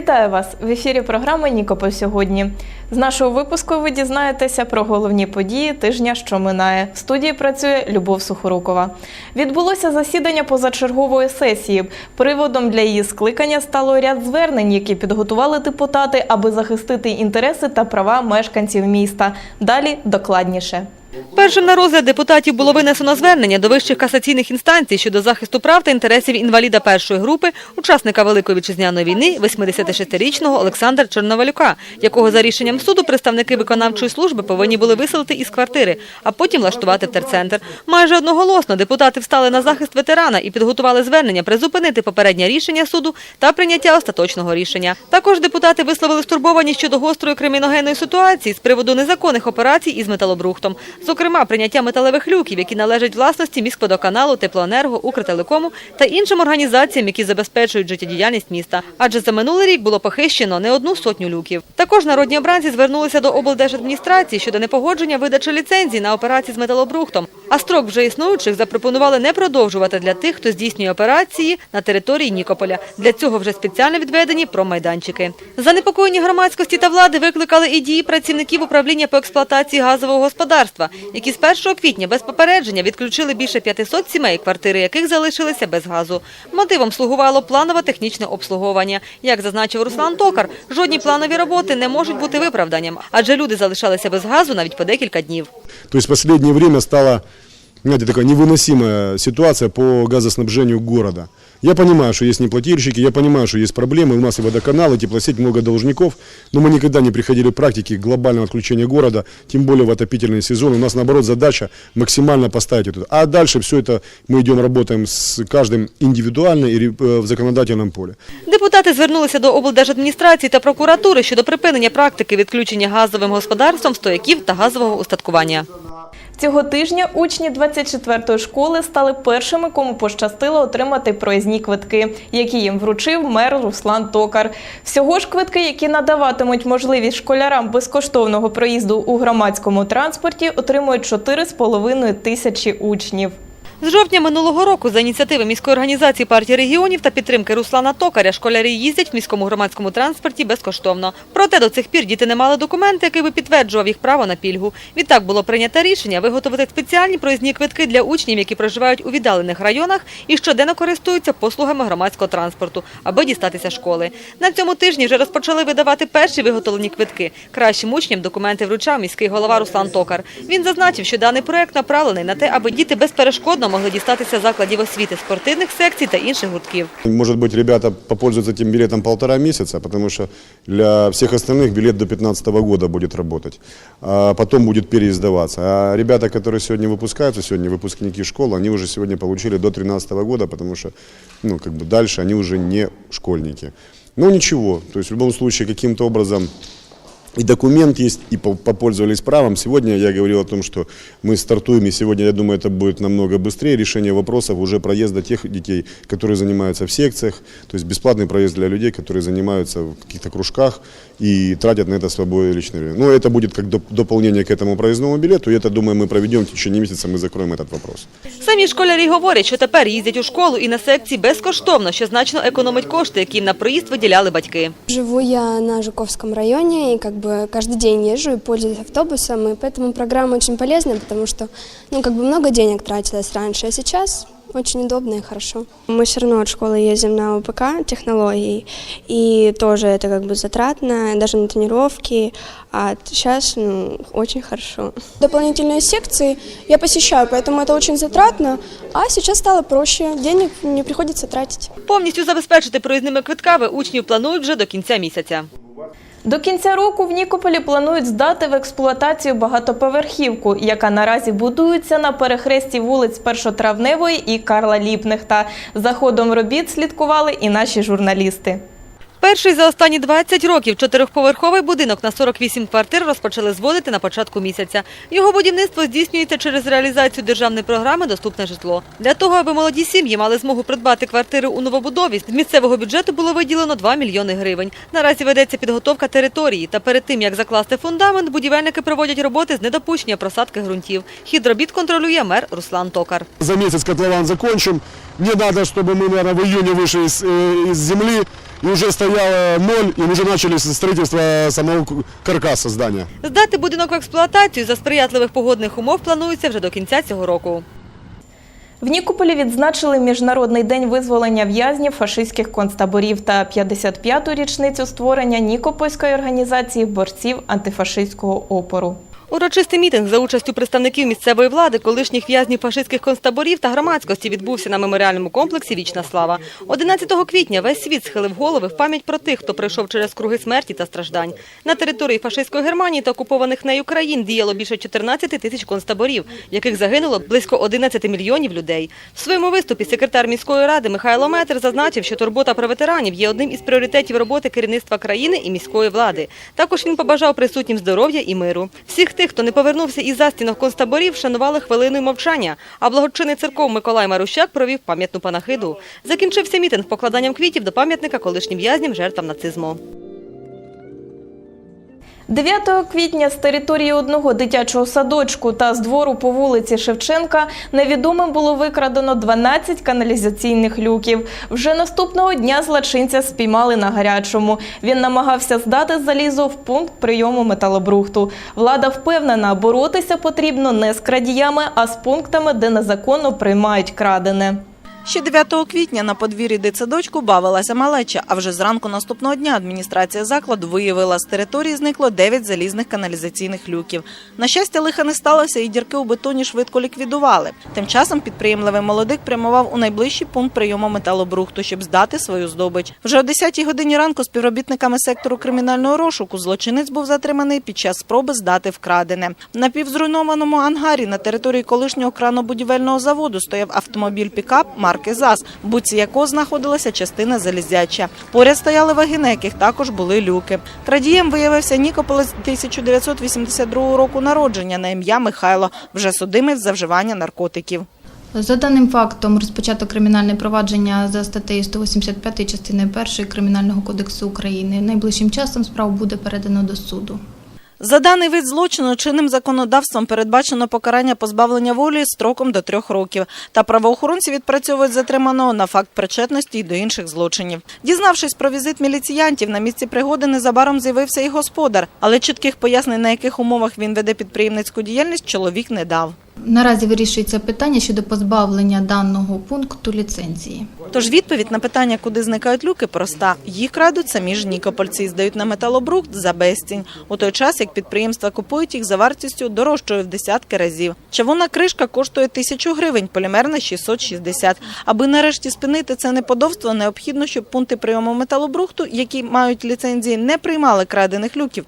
Вітаю вас в ефірі програми Нікополь сьогодні. З нашого випуску ви дізнаєтеся про головні події тижня, що минає. В студії працює Любов Сухорукова. Відбулося засідання позачергової сесії. Приводом для її скликання стало ряд звернень, які підготували депутати, аби захистити інтереси та права мешканців міста. Далі докладніше. Першим на розгляд депутатів було винесено звернення до вищих касаційних інстанцій щодо захисту прав та інтересів інваліда першої групи, учасника Великої вітчизняної війни, 86-річного Олександра Чорновалюка, якого за рішенням суду представники виконавчої служби повинні були виселити із квартири, а потім влаштувати в терцентр. Майже одноголосно депутати встали на захист ветерана і підготували звернення призупинити попереднє рішення суду та прийняття остаточного рішення. Також депутати висловили стурбованість щодо гострої криміногенної ситуації з приводу незаконних операцій із металобрухтом. Зокрема, прийняття металевих люків, які належать власності міськводоканалу, теплоенерго, Укртелекому та іншим організаціям, які забезпечують життєдіяльність міста. Адже за минулий рік було похищено не одну сотню люків. Також народні обранці звернулися до облдержадміністрації щодо непогодження видачі ліцензій на операції з металобрухтом. А строк вже існуючих запропонували не продовжувати для тих, хто здійснює операції на території Нікополя. Для цього вже спеціально відведені промайданчики. Занепокоєння громадськості та влади викликали і дії працівників управління по експлуатації газового господарства, які з 1 квітня без попередження відключили більше 500 сімей, квартири яких залишилися без газу. Мотивом слугувало планове технічне обслуговування. Як зазначив Руслан Токар, жодні планові роботи не можуть бути виправданням, адже люди залишалися без газу навіть по декілька днів. То есть в последнее время стала, знаете, такая невыносимая ситуация по газоснабжению города. Я понимаю, что есть неплательщики, я понимаю, что есть проблемы, у нас и водоканал, и теплосеть, много должников, но мы никогда не приходили к практике глобального отключения города, тем более в отопительный сезон. У нас, наоборот, задача максимально поставить это. А дальше все это мы идем, работаем с каждым индивидуально и э, в законодательном поле. Депутати звернулися до облдержадміністрації та прокуратури щодо припинення практики відключення газовим господарством стояків та газового устаткування. Цього тижня учні 24-ї школи стали першими, кому пощастило отримати проїзні квитки, які їм вручив мер Руслан Токар. Всього ж квитки, які надаватимуть можливість школярам безкоштовного проїзду у громадському транспорті, отримують 4,5 тисячі учнів. З жовтня минулого року за ініціативи міської організації партії регіонів та підтримки Руслана Токаря школярі їздять в міському громадському транспорті безкоштовно. Проте до цих пір діти не мали документа, який би підтверджував їх право на пільгу. Відтак було прийнято рішення виготовити спеціальні проїзні квитки для учнів, які проживають у віддалених районах і щоденно користуються послугами громадського транспорту, аби дістатися школи. На цьому тижні вже розпочали видавати перші виготовлені квитки. Кращим учням документи вручав міський голова Руслан Токар. Він зазначив, що даний проект направлений на те, аби діти безперешкодно могли дістатися закладів освіти, спортивних секцій та інших гуртків. Может быть, ребята попользуются этим билетом полтора месяца, потому что для всех остальных билет до 2015 года будет работать, а потом будет переиздаваться. А ребята, которые сегодня выпускаются, сегодня выпускники школы, они уже сегодня получили до 2013 года, потому что ну, как бы дальше они уже не школьники. Но ничего, то есть в любом случае каким-то образом и документ есть, и по- попользовались правом. Сегодня я говорил о том, что мы стартуем, и сегодня, я думаю, это будет намного быстрее решение вопросов уже проезда тех детей, которые занимаются в секциях, то есть бесплатный проезд для людей, которые занимаются в каких-то кружках и тратят на это свое личное время. Но это будет как доп- дополнение к этому проездному билету, и это, думаю, мы проведем в течение месяца, мы закроем этот вопрос. Самі школярі говорять, що тепер їздять у школу і на секції безкоштовно, що значно економить кошти, які їм на проїзд виділяли батьки. Живу я на Жуковском районе и как бы каждый день езжу и пользуюсь автобусом, и поэтому программа очень полезная, потому что, ну, как бы много денег тратилось раньше, а сейчас очень удобно и хорошо. Мы все равно от школы ездим на УПК технологий, и тоже это как бы затратно, даже на тренировки, а сейчас ну, очень хорошо. Дополнительные секции я посещаю, поэтому это очень затратно, а сейчас стало проще, денег не приходится тратить. Повністю забезпечити проїзними квитками учнів планують вже до кінця місяця. До кінця року в Нікополі планують здати в експлуатацію багатоповерхівку, яка наразі будується на перехресті вулиць Першотравневої і Карла Ліпнехта. За ходом робіт слідкували і наші журналісти. Перший за останні 20 років чотирьохповерховий будинок на 48 квартир розпочали зводити на початку місяця. Його будівництво здійснюється через реалізацію державної програми «Доступне житло». Для того, аби молоді сім'ї мали змогу придбати квартири у новобудові, з місцевого бюджету було виділено 2 мільйони гривень. Наразі ведеться підготовка території. Та перед тим, як закласти фундамент, будівельники проводять роботи з недопущення просадки ґрунтів. Хід робіт контролює мер Руслан Токар. За месяц котлован закончим. Мне надо, чтобы мы, наверное, в июне вышли из, э, из земли и уже стояло ноль, и уже начали строительство самого к- каркаса здания. Здати будинок в експлуатацію за сприятливих погодних умов планується вже до кінця цього року. В Нікополі відзначили Міжнародний день визволення в'язнів фашистських концтаборів та 55-ту річницю створення Нікопольської організації борців антифашистського опору. Урочистий мітинг за участю представників місцевої влади, колишніх в'язнів фашистських концтаборів та громадськості відбувся на меморіальному комплексі Вічна слава. 11 квітня весь світ схилив голови в пам'ять про тих, хто пройшов через круги смерті та страждань. На території фашистської Германії та окупованих нею країн діяло більше 14 тисяч концтаборів, яких загинуло близько 11 мільйонів людей. В своєму виступі секретар міської ради Михайло Метр зазначив, що турбота про ветеранів є одним із пріоритетів роботи керівництва країни і міської влади. Також він побажав присутнім здоров'я і миру. Всіх тих, хто не повернувся із застінок концтаборів, шанували хвилиною мовчання. А благочинний церков Миколай Марущак провів пам'ятну панахиду. Закінчився мітинг покладанням квітів до пам'ятника колишнім в'язням жертвам нацизму. 9 квітня з території одного дитячого садочку та з двору по вулиці Шевченка невідомим було викрадено 12 каналізаційних люків. Вже наступного дня злочинця спіймали на гарячому. Він намагався здати залізо в пункт прийому металобрухту. Влада впевнена, боротися потрібно не з крадіями, а з пунктами, де незаконно приймають крадене. Ще 9 квітня на подвір'ї дитсадочку бавилася малеча, а вже зранку наступного дня адміністрація закладу виявила, з території зникло 9 залізних каналізаційних люків. На щастя, лиха не сталося і дірки у бетоні швидко ліквідували. Тим часом підприємливий молодик прямував у найближчий пункт прийому металобрухту, щоб здати свою здобич. Вже о 10 годині ранку співробітниками сектору кримінального розшуку злочинець був затриманий під час спроби здати вкрадене. В напівзруйнованому ангарі на території колишнього крано-будівельного заводу стояв автомобіль пікап марки ЗАЗ, в буці якого знаходилася частина залізяча. Поряд стояли ваги, на яких також були люки. Крадієм виявився Нікополець 1982 року народження на ім'я Михайло, вже судимий за вживання наркотиків. За даним фактом розпочато кримінальне провадження за статтею 185 частиною 1 Кримінального кодексу України. Найближчим часом справу буде передано до суду. За даний вид злочину чинним законодавством передбачено покарання позбавлення волі строком до трьох років. Та правоохоронці відпрацьовують затриманого на факт причетності й до інших злочинів. Дізнавшись про візит міліціянтів, на місці пригоди незабаром з'явився і господар, але чітких пояснень, на яких умовах він веде підприємницьку діяльність, чоловік не дав. Наразі вирішується питання щодо позбавлення даного пункту ліцензії. Тож відповідь на питання, куди зникають люки, проста. Їх крадуть самі ж нікопольці здають на металобрухт за безцінь. У той час, як підприємства купують їх за вартістю дорожчою в десятки разів. Чавунна кришка коштує тисячу гривень, полімерна 660. Аби нарешті спинити це неподобство, необхідно, щоб пункти прийому металобрухту, які мають ліцензії, не приймали крадених люків.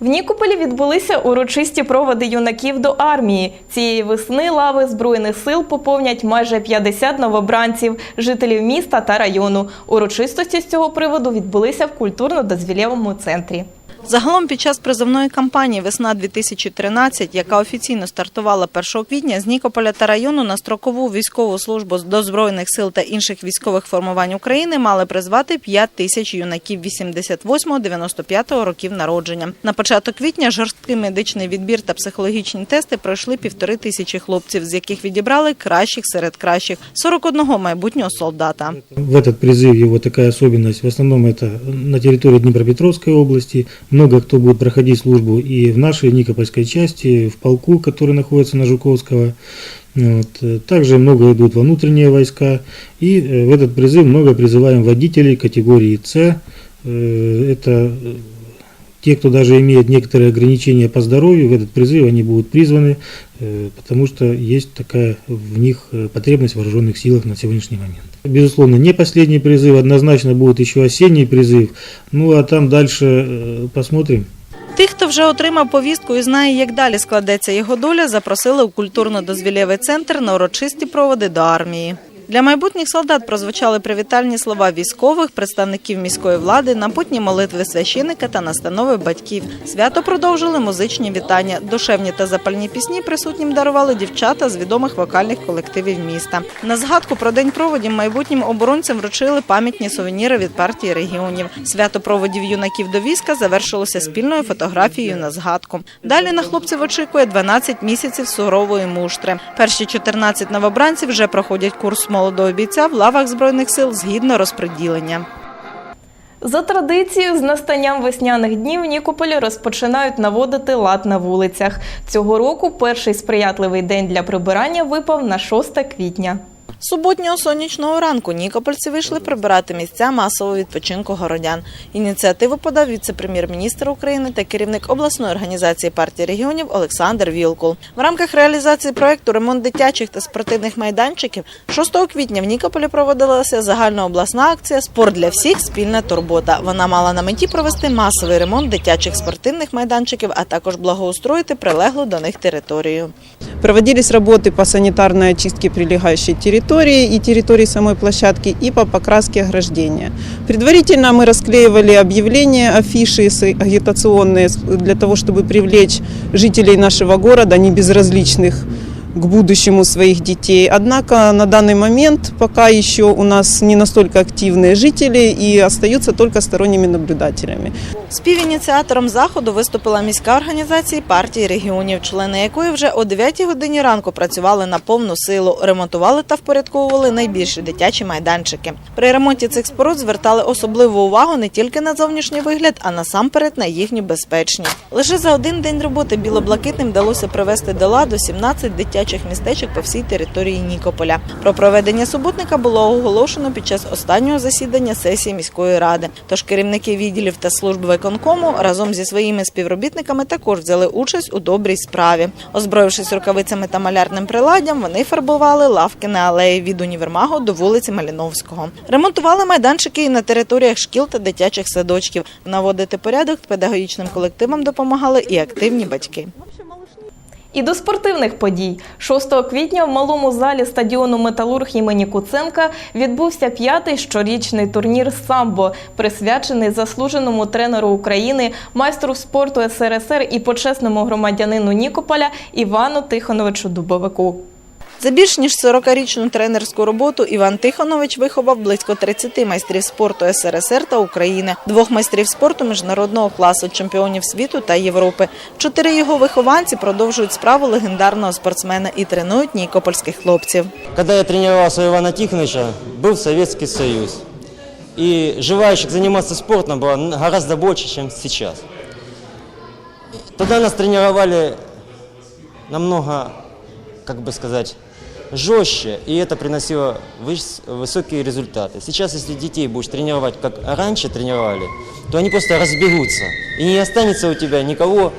В Нікополі відбулися урочисті проводи юнаків до армії. Цієї весни лави Збройних сил поповнять майже 50 новобранців, жителів міста та району. Урочистості з цього приводу відбулися в культурно-дозвілєвому центрі. Загалом під час призовної кампанії «Весна 2013», яка офіційно стартувала 1 квітня, з Нікополя та району на строкову військову службу до Збройних сил та інших військових формувань України мали призвати 5 тисяч юнаків 88-95 років народження. На початок квітня жорсткий медичний відбір та психологічні тести пройшли півтори тисячі хлопців, з яких відібрали кращих серед кращих – 41 майбутнього солдата. В этот призыв его такая особенность, в основном это на территории Днепропетровской области. Много кто будет проходить службу и в нашей Никопольской части, в полку, который находится на Жуковского. Вот. Также много идут во внутренние войска. И э, в этот призыв много призываем водителей категории С. Э, Это э, те, кто даже имеет некоторые ограничения по здоровью, в этот призыв они будут призваны, э, потому что есть такая в них э, потребность в вооруженных силах на сегодняшний момент. Безусловно, не последний призыв, однозначно будет еще осенний призыв. Ну а там дальше э, посмотрим. Тих, хто вже отримав повістку і знає, як далі складеться його доля, запросили у культурно-дозвілєвий центр на урочисті проводи до армії. Для майбутніх солдат прозвучали привітальні слова військових, представників міської влади, напутні молитви священика та настанови батьків. Свято продовжили музичні вітання. Душевні та запальні пісні присутнім дарували дівчата з відомих вокальних колективів міста. На згадку про день проводів майбутнім оборонцям вручили пам'ятні сувеніри від партії регіонів. Свято проводів юнаків до війська завершилося спільною фотографією на згадку. Далі на хлопців очікує 12 місяців сурової муштри. Перші 14 новобранців вже проходять курс молодого бійця в лавах збройних сил згідно розподілення. За традицією, з настанням весняних днів Нікополі розпочинають наводити лад на вулицях. Цього року перший сприятливий день для прибирання випав на 6 квітня. Суботнього сонячного ранку нікопольці вийшли прибирати місця масового відпочинку городян. Ініціативу подав віце-прем'єр-міністр України та керівник обласної організації партії регіонів Олександр Вілкул. В рамках реалізації проекту ремонт дитячих та спортивних майданчиків 6 квітня в Нікополі проводилася загальнообласна акція Спорт для всіх спільна турбота. Вона мала на меті провести масовий ремонт дитячих спортивних майданчиків, а також благоустроїти прилеглу до них територію. Проводились работы по санитарной очистке прилегающей территории и территории самой площадки и по покраске ограждения. Предварительно мы расклеивали объявления, афиши агитационные для того, чтобы привлечь жителей нашего города, не безразличных к будущему своих детей. Однако на данный момент пока еще у нас не настолько активные жители и остаются только сторонними наблюдателями. Співініціатором заходу виступила міська організація партії регіонів, члени якої вже о 9 годині ранку працювали на повну силу, ремонтували та впорядковували найбільші дитячі майданчики. При ремонті цих споруд звертали особливу увагу не тільки на зовнішній вигляд, а насамперед на їхню безпечність. Лише за один день роботи білоблакитним вдалося привести до ладу 17 дитячих містечок по всій території Нікополя. Про проведення суботника було оголошено під час останнього засідання сесії міської ради. Тож керівники відділів та служб виконкому разом зі своїми співробітниками також взяли участь у добрій справі. Озброївшись рукавицями та малярним приладдям, вони фарбували лавки на алеї від універмагу до вулиці Маліновського. Ремонтували майданчики і на територіях шкіл та дитячих садочків. Наводити порядок педагогічним колективам допомагали і активні батьки. І до спортивних подій 6 квітня в малому залі стадіону Металург імені Куценка відбувся п'ятий щорічний турнір самбо, присвячений заслуженому тренеру України, майстру спорту СРСР і почесному громадянину Нікополя Івану Тихоновичу Дубовику. За більш ніж 40-річну тренерську роботу Іван Тихонович виховав близько 30 майстрів спорту СРСР та України, двох майстрів спорту міжнародного класу, чемпіонів світу та Європи. Чотири його вихованці продовжують справу легендарного спортсмена і тренують нікопольських хлопців. Когда я тренировался у Ивана Тихоновича, был Советский Союз. И желающих заниматься спортом было н- гораздо больше, чем сейчас. Тогда нас тренировали намного, как бы сказать, жестче, и это приносило выс- высокие результаты. Сейчас, если детей будешь тренировать, как раньше тренировали, то они просто разбегутся, и не останется у тебя никого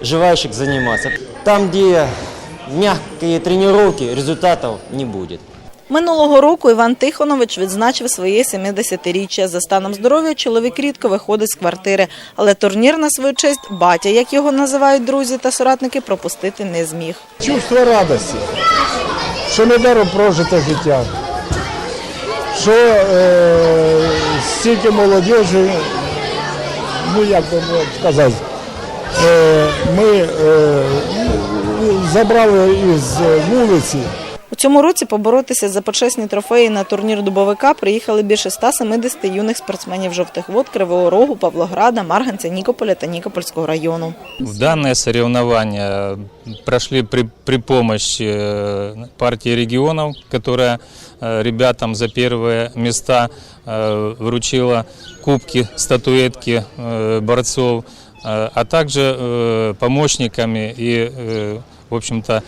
желающих заниматься. Там, где мягкие тренировки, результатов не будет. Минулого року Іван Тихонович відзначив своє 70-річчя. За станом здоров'я чоловік рідко виходить з квартири, але турнір на свою честь батя, як його називають друзі та соратники, пропустити не зміг. чувство радості, що недаром прожите життя, що е, стільки молодіжі, ну як би сказати, е, ми е, забрали із вулиці. У цьому році поборотися за почесні трофеї на турнір дубовика приїхали більше 170 юних спортсменів жовтих вод, Кривого Рогу, Павлограда, Марганця, Нікополя та Нікопольського району. Данные соревнования прошли при, при помощи э, партии регионов, которая э, ребятам за первые места э, вручила кубки, статуэтки э, борцов, э, а также э, помощниками и, э, в общем-то,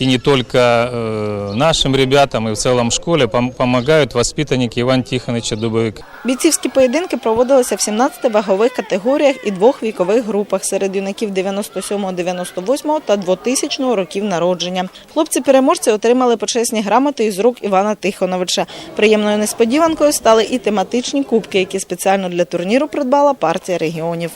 и не только э, нашим ребятам, и в целом школе пом- помогают воспитанники Ивана Тихоновича Дубовика. Бійцівські поєдинки проводилися в 17 вагових категоріях і двох вікових групах серед юнаків 97, 98 та 2000 років народження. Хлопці-переможці отримали почесні грамоти із рук Івана Тихоновича. Приємною несподіванкою стали і тематичні кубки, які спеціально для турніру придбала партія регіонів.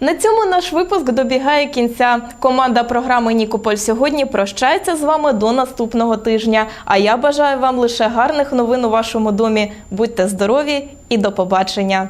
На цьому наш випуск добігає кінця. Команда програми Нікополь сьогодні прощається з вами до наступного тижня. А я бажаю вам лише гарних новин у вашому домі. Будьте здорові і до побачення.